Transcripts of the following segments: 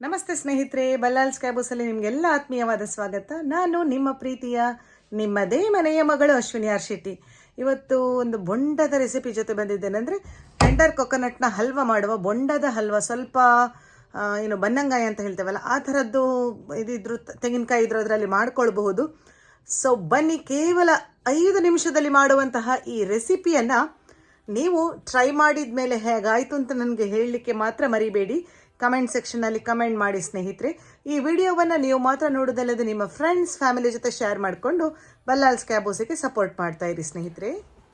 ನಮಸ್ತೆ ಸ್ನೇಹಿತರೆ ಬಲ್ಲಾಲ್ ಸ್ಕ್ಯಾಬೋಸಲ್ಲಿ ನಿಮಗೆಲ್ಲ ಆತ್ಮೀಯವಾದ ಸ್ವಾಗತ. ನಾನು ನಿಮ್ಮ ಪ್ರೀತಿಯ, ನಿಮ್ಮದೇ ಮನೆಯ ಮಗಳು ಅಶ್ವಿನಿ ಆರ್ ಶೆಟ್ಟಿ ಇವತ್ತು ಒಂದು ಬೊಂಡದ ರೆಸಿಪಿ ಜೊತೆ ಬಂದಿದ್ದೇನೆ ಅಂದರೆ ಟೆಂಡರ್ ಕೊಕೊನಟ್ನ ಹಲ್ವ ಮಾಡುವ ಬೊಂಡದ ಹಲ್ವ. ಸ್ವಲ್ಪ ಏನು ಬನ್ನಂಗಾಯಿ ಅಂತ ಹೇಳ್ತೇವಲ್ಲ, ಆ ಥರದ್ದು ಇದಿದ್ರು, ತೆಂಗಿನಕಾಯಿ ಇದ್ರು ಅದರಲ್ಲಿ ಮಾಡ್ಕೊಳ್ಬಹುದು. ಸೊ ಬನ್ನಿ, ಕೇವಲ ಐದು ನಿಮಿಷದಲ್ಲಿ ಮಾಡುವಂತಹ ಈ ರೆಸಿಪಿಯನ್ನು ನೀವು ಟ್ರೈ ಮಾಡಿದ ಮೇಲೆ ಹೇಗಾಯಿತು ಅಂತ ನನಗೆ ಹೇಳಲಿಕ್ಕೆ ಮಾತ್ರ ಮರಿಬೇಡಿ. ಕಮೆಂಟ್ ಸೆಕ್ಷನ್ನಲ್ಲಿ ಕಮೆಂಟ್ ಮಾಡಿ ಸ್ನೇಹಿತರೆ. ಈ ವಿಡಿಯೋವನ್ನು ನೀವು ಮಾತ್ರ ನೋಡೋದಲ್ಲದೆ ನಿಮ್ಮ ಫ್ರೆಂಡ್ಸ್ ಫ್ಯಾಮಿಲಿ ಜೊತೆ ಶೇರ್ ಮಾಡಿಕೊಂಡು ಬಲ್ಲಾಲ್ಸ್ ಕ್ಯಾಬೋಸಿಗೆ ಸಪೋರ್ಟ್ ಮಾಡ್ತಾ ಇರಿ ಸ್ನೇಹಿತರೆ.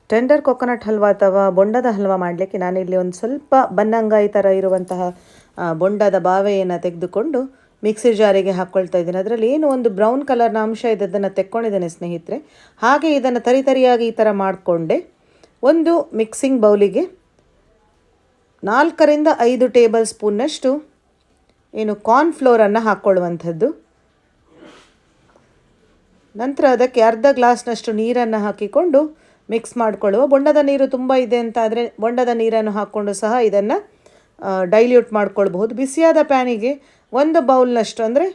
ಟೆಂಡರ್ ಕೊಕೊನಟ್ ಹಲ್ವಾ ಅಥವಾ ಬೊಂಡದ ಹಲ್ವಾ ಮಾಡಲಿಕ್ಕೆ ನಾನಿಲ್ಲಿ ಒಂದು ಸ್ವಲ್ಪ ಬನ್ನಂಗಾಯಿ ಥರ ಇರುವಂತಹ ಬೊಂಡದ ಬಾವೆಯನ್ನು ತೆಗೆದುಕೊಂಡು ಮಿಕ್ಸಿ ಜಾರಿಗೆ ಹಾಕ್ಕೊಳ್ತಾ ಇದ್ದೀನಿ. ಅದರಲ್ಲಿ ಏನು ಒಂದು ಬ್ರೌನ್ ಕಲರ್ನ ಅಂಶ ಇದೆ ಅದನ್ನು ತೆಕ್ಕೊಂಡಿದ್ದೇನೆ ಸ್ನೇಹಿತರೆ. ಹಾಗೆ ಇದನ್ನು ತರಿತರಿಯಾಗಿ ಈ ಥರ ಮಾಡಿಕೊಂಡೆ. ಒಂದು ಮಿಕ್ಸಿಂಗ್ ಬೌಲಿಗೆ ನಾಲ್ಕರಿಂದ ಐದು ಟೇಬಲ್ ಸ್ಪೂನ್ನಷ್ಟು ಏನು ಕಾರ್ನ್ಫ್ಲೋರನ್ನು ಹಾಕ್ಕೊಳ್ಳುವಂಥದ್ದು. ನಂತರ ಅದಕ್ಕೆ ಅರ್ಧ ಗ್ಲಾಸ್ನಷ್ಟು ನೀರನ್ನು ಹಾಕಿಕೊಂಡು ಮಿಕ್ಸ್ ಮಾಡಿಕೊಳ್ಳುವ. ಬೊಂಡದ ನೀರು ತುಂಬ ಇದೆ ಅಂತ ಆದರೆ ಬೊಂಡದ ನೀರನ್ನು ಹಾಕ್ಕೊಂಡು ಸಹ ಇದನ್ನು ಡೈಲ್ಯೂಟ್ ಮಾಡ್ಕೊಳ್ಬಹುದು. ಬಿಸಿಯಾದ ಪ್ಯಾನಿಗೆ ಒಂದು ಬೌಲ್ನಷ್ಟು ಅಂದರೆ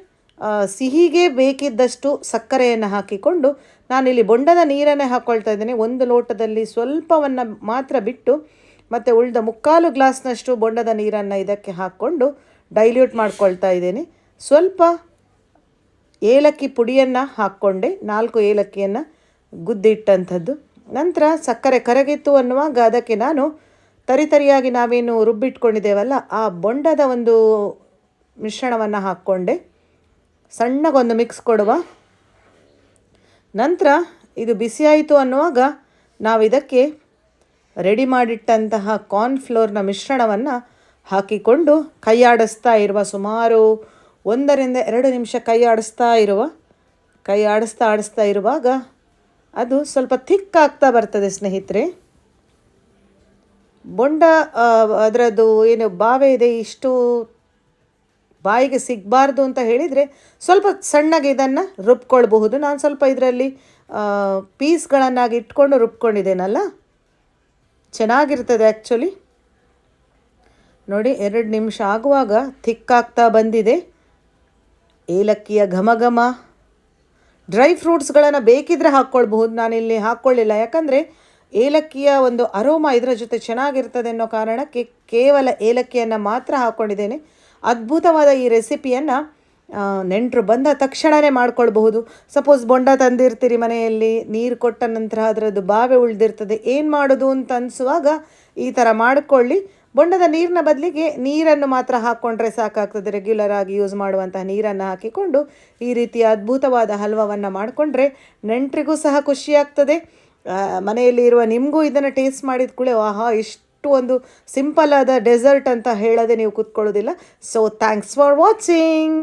ಸಿಹಿಗೆ ಬೇಕಿದ್ದಷ್ಟು ಸಕ್ಕರೆಯನ್ನು ಹಾಕಿಕೊಂಡು ನಾನಿಲ್ಲಿ ಬೊಂಡದ ನೀರನ್ನೇ ಹಾಕ್ಕೊಳ್ತಾ ಇದ್ದೇನೆ. ಒಂದು ಲೋಟದಲ್ಲಿ ಸ್ವಲ್ಪವನ್ನು ಮಾತ್ರ ಬಿಟ್ಟು ಮತ್ತು ಉಳಿದ ಮುಕ್ಕಾಲು ಗ್ಲಾಸ್ನಷ್ಟು ಬೊಂಡದ ನೀರನ್ನು ಇದಕ್ಕೆ ಹಾಕ್ಕೊಂಡು ಡೈಲ್ಯೂಟ್ ಮಾಡ್ಕೊಳ್ತಾ ಇದ್ದೀನಿ. ಸ್ವಲ್ಪ ಏಲಕ್ಕಿ ಪುಡಿಯನ್ನು ಹಾಕ್ಕೊಂಡೆ. ನಾಲ್ಕು ಏಲಕ್ಕಿಯನ್ನು ಗುದ್ದಿಟ್ಟಂಥದ್ದು. ನಂತರ ಸಕ್ಕರೆ ಕರಗಿತ್ತು ಅನ್ನುವಾಗ ಅದಕ್ಕೆ ನಾನು ತರಿತರಿಯಾಗಿ ನಾವೇನು ರುಬ್ಬಿಟ್ಕೊಂಡಿದ್ದೇವಲ್ಲ, ಆ ಬೊಂಡದ ಒಂದು ಮಿಶ್ರಣವನ್ನು ಹಾಕ್ಕೊಂಡೆ. ಸಣ್ಣಗೊಂದು ಮಿಕ್ಸ್ ಕೊಡುವ. ನಂತರ ಇದು ಬಿಸಿಯಾಯಿತು ಅನ್ನುವಾಗ ನಾವು ಇದಕ್ಕೆ ರೆಡಿ ಮಾಡಿಟ್ಟಂತಹ ಕಾರ್ನ್ ಫ್ಲೋರ್ನ ಮಿಶ್ರಣವನ್ನು ಹಾಕಿಕೊಂಡು ಕೈಯಾಡಿಸ್ತಾ ಇರುವ ಸುಮಾರು ಒಂದರಿಂದ ಎರಡು ನಿಮಿಷ ಕೈ ಆಡಿಸ್ತಾ ಇರುವ ಕೈ ಆಡಿಸ್ತಾ ಆಡಿಸ್ತಾ ಇರುವಾಗ ಅದು ಸ್ವಲ್ಪ ಥಿಕ್ ಆಗ್ತಾ ಬರ್ತದೆ ಸ್ನೇಹಿತರೆ. ಬೊಂಡ ಅದರದ್ದು ಏನು ಬಾವೆ ಇದೆ, ಇಷ್ಟು ಬಾಯಿಗೆ ಸಿಗಬಾರ್ದು ಅಂತ ಹೇಳಿದರೆ ಸ್ವಲ್ಪ ಸಣ್ಣಗೆ ಇದನ್ನು ರುಬ್ಕೊಳ್ಬಹುದು. ನಾನು ಸ್ವಲ್ಪ ಇದರಲ್ಲಿ ಪೀಸ್ಗಳನ್ನಾಗಿ ಇಟ್ಕೊಂಡು ರುಬ್ಕೊಂಡಿದ್ದೇನಲ್ಲ? ಚೆನ್ನಾಗಿರ್ತದೆ ಆ್ಯಕ್ಚುಲಿ ನೋಡಿ, ಎರಡು ನಿಮಿಷ ಆಗುವಾಗ ಥಿಕ್ಕಾಗ್ತಾ ಬಂದಿದೆ. ಏಲಕ್ಕಿಯ ಘಮ ಘಮ ಡ್ರೈ ಫ್ರೂಟ್ಸ್ಗಳನ್ನು ಬೇಕಿದ್ರೆ ಹಾಕ್ಕೊಳ್ಬಹುದು. ನಾನಿಲ್ಲಿ ಹಾಕ್ಕೊಳ್ಳಿಲ್ಲ. ಯಾಕಂದರೆ ಏಲಕ್ಕಿಯ ಒಂದು ಅರೋಮ ಇದರ ಜೊತೆ ಚೆನ್ನಾಗಿರ್ತದೆ ಅನ್ನೋ ಕಾರಣಕ್ಕೆ ಕೇವಲ ಏಲಕ್ಕಿಯನ್ನು ಮಾತ್ರ ಹಾಕ್ಕೊಂಡಿದ್ದೇನೆ ಅದ್ಭುತವಾದ ಈ ರೆಸಿಪಿಯನ್ನು ನೆಂಟರು ಬಂದ ತಕ್ಷಣವೇ ಮಾಡ್ಕೊಳ್ಬಹುದು. ಸಪೋಸ್ ಬೊಂಡ ತಂದಿರ್ತೀರಿ ಮನೆಯಲ್ಲಿ, ನೀರು ಕೊಟ್ಟ ನಂತರ ಅದರದ್ದು ಬಾವೆ ಉಳಿದಿರ್ತದೆ, ಏನು ಮಾಡೋದು ಅಂತ ಅನಿಸುವಾಗ ಈ ಥರ ಮಾಡಿಕೊಳ್ಳಿ. ಬೊಂಡದ ನೀರಿನ ಬದಲಿಗೆ ನೀರನ್ನು ಮಾತ್ರ ಹಾಕ್ಕೊಂಡ್ರೆ ಸಾಕಾಗ್ತದೆ ರೆಗ್ಯುಲರ್ ಆಗಿ ಯೂಸ್ ಮಾಡುವಂತಹ ನೀರನ್ನು ಹಾಕಿಕೊಂಡು ಈ ರೀತಿಯ ಅದ್ಭುತವಾದ ಹಲ್ವವನ್ನು ಮಾಡಿಕೊಂಡ್ರೆ ನೆಂಟರಿಗೂ ಸಹ ಖುಷಿಯಾಗ್ತದೆ ಮನೆಯಲ್ಲಿ ಇರುವ ನಿಮಗೂ ಇದನ್ನು ಟೇಸ್ಟ್ ಮಾಡಿದ ಕೂಡಲೇ, ಆಹಾ, ಇಷ್ಟು ಒಂದು ಸಿಂಪಲ್ ಆದ ಡೆಸರ್ಟ್ ಅಂತ ಹೇಳದೆ ನೀವು ಕೂತ್ಕೊಳ್ಳೋದಿಲ್ಲ. So thanks for watching